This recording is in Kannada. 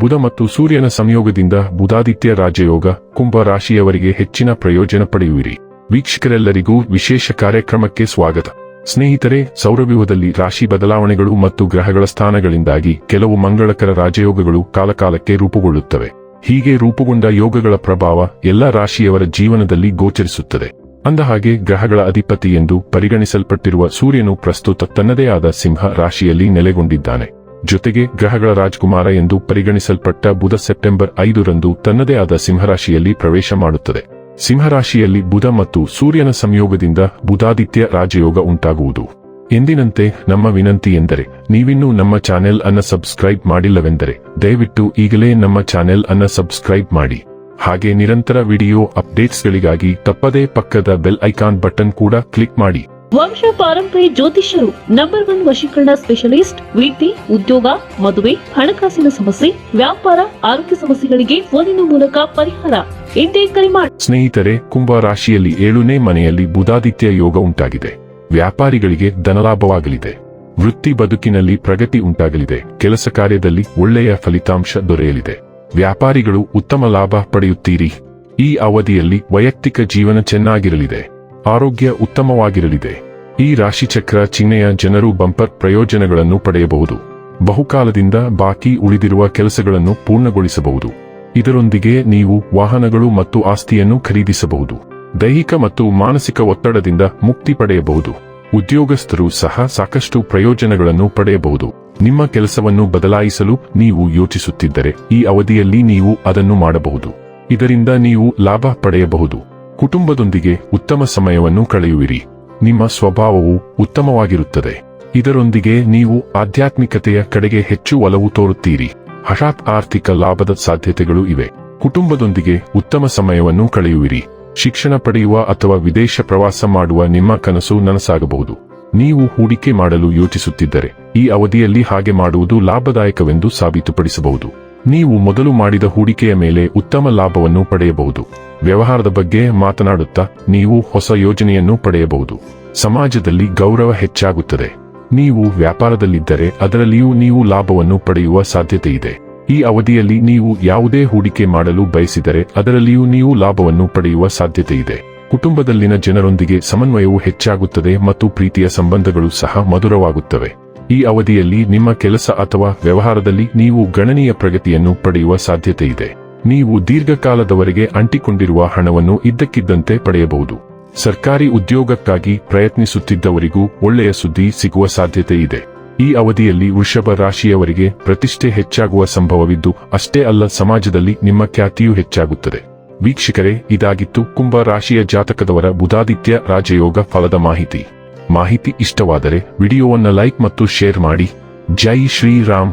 ಬುಧ ಮತ್ತು ಸೂರ್ಯನ ಸಂಯೋಗದಿಂದ ಬುಧಾದಿತ್ಯ ರಾಜಯೋಗ, ಕುಂಭ ರಾಶಿಯವರಿಗೆ ಹೆಚ್ಚಿನ ಪ್ರಯೋಜನ ಪಡೆಯುವಿರಿ. ವೀಕ್ಷಕರೆಲ್ಲರಿಗೂ ವಿಶೇಷ ಕಾರ್ಯಕ್ರಮಕ್ಕೆ ಸ್ವಾಗತ. ಸ್ನೇಹಿತರೆ, ಸೌರವ್ಯೂಹದಲ್ಲಿ ರಾಶಿ ಬದಲಾವಣೆಗಳು ಮತ್ತು ಗ್ರಹಗಳ ಸ್ಥಾನಗಳಿಂದಾಗಿ ಕೆಲವು ಮಂಗಳಕರ ರಾಜಯೋಗಗಳು ಕಾಲಕಾಲಕ್ಕೆ ರೂಪುಗೊಳ್ಳುತ್ತವೆ. ಹೀಗೆ ರೂಪುಗೊಂಡ ಯೋಗಗಳ ಪ್ರಭಾವ ಎಲ್ಲ ರಾಶಿಯವರ ಜೀವನದಲ್ಲಿ ಗೋಚರಿಸುತ್ತದೆ. ಅಂದಹಾಗೆ, ಗ್ರಹಗಳ ಅಧಿಪತಿ ಎಂದು ಪರಿಗಣಿಸಲ್ಪಟ್ಟಿರುವ ಸೂರ್ಯನು ಪ್ರಸ್ತುತ ತನ್ನದೇ ಆದ ಸಿಂಹ ರಾಶಿಯಲ್ಲಿ ನೆಲೆಗೊಂಡಿದ್ದಾನೆ. ಜೊತೆಗೆ ಗ್ರಹಗಳ ರಾಜಕುಮಾರ ಎಂದು ಪರಿಗಣಿಸಲ್ಪಟ್ಟ ಬುಧ ಸೆಪ್ಟೆಂಬರ್ ಐದರಂದು ತನ್ನದೇ ಆದ ಸಿಂಹರಾಶಿಯಲ್ಲಿ ಪ್ರವೇಶ ಮಾಡುತ್ತದೆ. ಸಿಂಹರಾಶಿಯಲ್ಲಿ ಬುಧ ಮತ್ತು ಸೂರ್ಯನ ಸಂಯೋಗದಿಂದ ಬುಧಾದಿತ್ಯ ರಾಜಯೋಗ ಉಂಟಾಗುವುದು. ಎಂದಿನಂತೆ ನಮ್ಮ ವಿನಂತಿ ಎಂದರೆ, ನೀವಿನ್ನೂ ನಮ್ಮ ಚಾನೆಲ್ ಅನ್ನ ಸಬ್ಸ್ಕ್ರೈಬ್ ಮಾಡಿಲ್ಲವೆಂದರೆ, ದಯವಿಟ್ಟು ಈಗಲೇ ನಮ್ಮ ಚಾನೆಲ್ ಅನ್ನ ಸಬ್ಸ್ಕ್ರೈಬ್ ಮಾಡಿ. ಹಾಗೆ ನಿರಂತರ ವಿಡಿಯೋ ಅಪ್ಡೇಟ್ಸ್ಗಳಿಗಾಗಿ ತಪ್ಪದೇ ಪಕ್ಕದ ಬೆಲ್ ಐಕಾನ್ ಬಟನ್ ಕೂಡ ಕ್ಲಿಕ್ ಮಾಡಿ. ವಂಶ ಪಾರಂಪರ್ಯ ಜ್ಯೋತಿಷ್ಯರು ನಂಬರ್ ಒನ್ ವಶೀಕರಣ ಸ್ಪೆಷಲಿಸ್ಟ್ ವಿದ್ಯೆ ಉದ್ಯೋಗ, ಮದುವೆ, ಹಣಕಾಸಿನ ಸಮಸ್ಯೆ, ವ್ಯಾಪಾರ, ಆರೋಗ್ಯ ಸಮಸ್ಯೆಗಳಿಗೆ ಫೋನಿನ ಮೂಲಕ ಪರಿಹಾರ. ಎಂದೇ ಕರೆ ಮಾಡಿ ಸ್ನೇಹಿತರೆ, ಕುಂಭ ರಾಶಿಯಲ್ಲಿ ಏಳನೇ ಮನೆಯಲ್ಲಿ ಬುಧಾದಿತ್ಯ ಯೋಗ ಉಂಟಾಗಿದೆ. ವ್ಯಾಪಾರಿಗಳಿಗೆ ಧನಲಾಭವಾಗಲಿದೆ. ವೃತ್ತಿ ಬದುಕಿನಲ್ಲಿ ಪ್ರಗತಿ ಉಂಟಾಗಲಿದೆ. ಕೆಲಸ ಕಾರ್ಯದಲ್ಲಿ ಒಳ್ಳೆಯ ಫಲಿತಾಂಶ ದೊರೆಯಲಿದೆ. ವ್ಯಾಪಾರಿಗಳು ಉತ್ತಮ ಲಾಭ ಪಡೆಯುತ್ತೀರಿ. ಈ ಅವಧಿಯಲ್ಲಿ ವೈಯಕ್ತಿಕ ಜೀವನ ಚೆನ್ನಾಗಿರಲಿದೆ. ಆರೋಗ್ಯ ಉತ್ತಮವಾಗಿರಲಿದೆ. ಈ ರಾಶಿಚಕ್ರ ಚಿಹ್ನೆಯ ಜನರು ಬಂಪರ್ ಪ್ರಯೋಜನಗಳನ್ನು ಪಡೆಯಬಹುದು. ಬಹುಕಾಲದಿಂದ ಬಾಕಿ ಉಳಿದಿರುವ ಕೆಲಸಗಳನ್ನು ಪೂರ್ಣಗೊಳಿಸಬಹುದು. ಇದರೊಂದಿಗೆ ನೀವು ವಾಹನಗಳು ಮತ್ತು ಆಸ್ತಿಯನ್ನು ಖರೀದಿಸಬಹುದು. ದೈಹಿಕ ಮತ್ತು ಮಾನಸಿಕ ಒತ್ತಡದಿಂದ ಮುಕ್ತಿ ಪಡೆಯಬಹುದು. ಉದ್ಯೋಗಸ್ಥರು ಸಹ ಸಾಕಷ್ಟು ಪ್ರಯೋಜನಗಳನ್ನು ಪಡೆಯಬಹುದು. ನಿಮ್ಮ ಕೆಲಸವನ್ನು ಬದಲಾಯಿಸಲು ನೀವು ಯೋಚಿಸುತ್ತಿದ್ದರೆ ಈ ಅವಧಿಯಲ್ಲಿ ನೀವು ಅದನ್ನು ಮಾಡಬಹುದು. ಇದರಿಂದ ನೀವು ಲಾಭ ಪಡೆಯಬಹುದು. ಕುಟುಂಬದೊಂದಿಗೆ ಉತ್ತಮ ಸಮಯವನ್ನು ಕಳೆಯುವಿರಿ. ನಿಮ್ಮ ಸ್ವಭಾವವು ಉತ್ತಮವಾಗಿರುತ್ತದೆ. ಇದರೊಂದಿಗೆ ನೀವು ಆಧ್ಯಾತ್ಮಿಕತೆಯ ಕಡೆಗೆ ಹೆಚ್ಚು ಒಲವು ತೋರುತ್ತೀರಿ. ಹಠಾತ್ ಆರ್ಥಿಕ ಲಾಭದ ಸಾಧ್ಯತೆಗಳು ಇವೆ. ಕುಟುಂಬದೊಂದಿಗೆ ಉತ್ತಮ ಸಮಯವನ್ನು ಕಳೆಯುವಿರಿ. ಶಿಕ್ಷಣ ಪಡೆಯುವ ಅಥವಾ ವಿದೇಶ ಪ್ರವಾಸ ಮಾಡುವ ನಿಮ್ಮ ಕನಸು ನನಸಾಗಬಹುದು. ನೀವು ಹೂಡಿಕೆ ಮಾಡಲು ಯೋಚಿಸುತ್ತಿದ್ದರೆ, ಈ ಅವಧಿಯಲ್ಲಿ ಹಾಗೆ ಮಾಡುವುದು ಲಾಭದಾಯಕವೆಂದು ಸಾಬೀತುಪಡಿಸಬಹುದು. ನೀವು ಮೊದಲು ಮಾಡಿದ ಹೂಡಿಕೆಯ ಮೇಲೆ ಉತ್ತಮ ಲಾಭವನ್ನು ಪಡೆಯಬಹುದು. ವ್ಯವಹಾರದ ಬಗ್ಗೆ ಮಾತನಾಡುತ್ತಾ ನೀವು ಹೊಸ ಯೋಜನೆಯನ್ನು ಪಡೆಯಬಹುದು. ಸಮಾಜದಲ್ಲಿ ಗೌರವ ಹೆಚ್ಚಾಗುತ್ತದೆ. ನೀವು ವ್ಯಾಪಾರದಲ್ಲಿದ್ದರೆ ಅದರಲ್ಲಿಯೂ ನೀವು ಲಾಭವನ್ನು ಪಡೆಯುವ ಸಾಧ್ಯತೆ ಇದೆ. ಈ ಅವಧಿಯಲ್ಲಿ ನೀವು ಯಾವುದೇ ಹೂಡಿಕೆ ಮಾಡಲು ಬಯಸಿದರೆ ಅದರಲ್ಲಿಯೂ ನೀವು ಲಾಭವನ್ನು ಪಡೆಯುವ ಸಾಧ್ಯತೆ ಇದೆ. ಕುಟುಂಬದಲ್ಲಿನ ಜನರೊಂದಿಗೆ ಸಮನ್ವಯವು ಹೆಚ್ಚಾಗುತ್ತದೆ ಮತ್ತು ಪ್ರೀತಿಯ ಸಂಬಂಧಗಳು ಸಹ ಮಧುರವಾಗುತ್ತವೆ. ಈ ಅವಧಿಯಲ್ಲಿ ನಿಮ್ಮ ಕೆಲಸ ಅಥವಾ ವ್ಯವಹಾರದಲ್ಲಿ ನೀವು ಗಣನೀಯ ಪ್ರಗತಿಯನ್ನು ಪಡೆಯುವ ಸಾಧ್ಯತೆ ಇದೆ. ನೀವು ದೀರ್ಘಕಾಲದವರೆಗೆ ಅಂಟಿಕೊಂಡಿರುವ ಹಣವನ್ನು ಇದ್ದಕ್ಕಿದ್ದಂತೆ ಪಡೆಯಬಹುದು. ಸರ್ಕಾರಿ ಉದ್ಯೋಗಕ್ಕಾಗಿ ಪ್ರಯತ್ನಿಸುತ್ತಿದ್ದವರಿಗೂ ಒಳ್ಳೆಯ ಸುದ್ದಿ ಸಿಗುವ ಸಾಧ್ಯತೆ ಇದೆ. ಈ ಅವಧಿಯಲ್ಲಿ ವೃಷಭ ರಾಶಿಯವರಿಗೆ ಪ್ರತಿಷ್ಠೆ ಹೆಚ್ಚಾಗುವ ಸಂಭವವಿದ್ದು, ಅಷ್ಟೇ ಅಲ್ಲ ಸಮಾಜದಲ್ಲಿ ನಿಮ್ಮ ಖ್ಯಾತಿಯೂ ಹೆಚ್ಚಾಗುತ್ತದೆ. ವೀಕ್ಷಕರೇ, ಇದಾಗಿತ್ತು ಕುಂಭ ರಾಶಿಯ ಜಾತಕದವರ ಬುಧಾದಿತ್ಯ ರಾಜಯೋಗ ಫಲದ ಮಾಹಿತಿ. ಮಾಹಿತಿ ಇಷ್ಟವಾದರೆ ವಿಡಿಯೋವನ್ನು ಲೈಕ್ ಮತ್ತು ಶೇರ್ ಮಾಡಿ. ಜೈ ಶ್ರೀರಾಮ್.